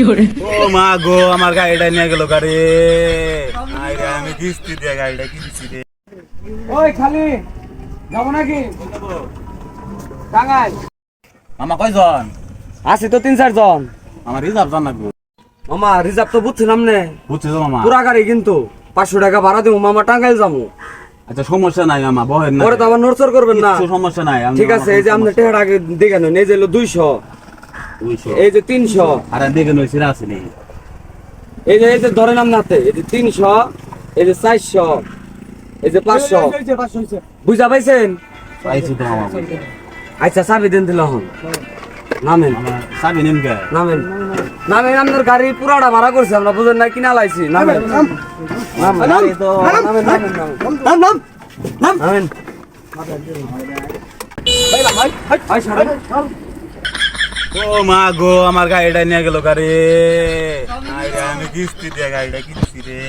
ও মা গো আমার গাড়িটা নিয়ে গেল গাড়ি আরে আমি কিস্তি দিয়ে গাড়িটা কিনছি রে। ওই খালি যাব নাকি? টাঙ্গাই মামা কয়জন? আছে তো তিন চার জন আমার রিজার্ভ জান লাগবো। মামা রিজার্ভ তো বুঝছিলাম নে। বুঝছ তো মামা? পুরা গাড়ি কিন্তু। পাঁচশো টাকা ভাড়া দেবো মামা টাঙ্গাইল যাব। আচ্ছা সমস্যা নাই মামা বহেন না। পরে তো আবার নড়চড় করবেন না। সমস্যা নাই আমি- ঠিক আছে এই যে আপনি টেহার আগে দেখে নেন এই যে হলো দুইশো। এই যে তিনশো আর দেখে নই সিরা আছে নি এই যে এই যে ধরেন আপনাতে এই যে তিনশো এই যে চারশো এই যে পাঁচশো বুঝা পাইছেন পাইছি তো মামা আচ্ছা চাবি দেন দিল হন নামেন চাবি নিন কে নামেন নামেন আপনার গাড়ি পুরাটা ভাড়া করছে আমরা বুঝেন না কিনা লাইছি নামেন নামেন নামেন ভাই সরেন। ও মা গো আমার গাড়িটা নিয়ে গেল কারে আমি কিস্তি দিয়ে গাড়িটা কিনছি রে।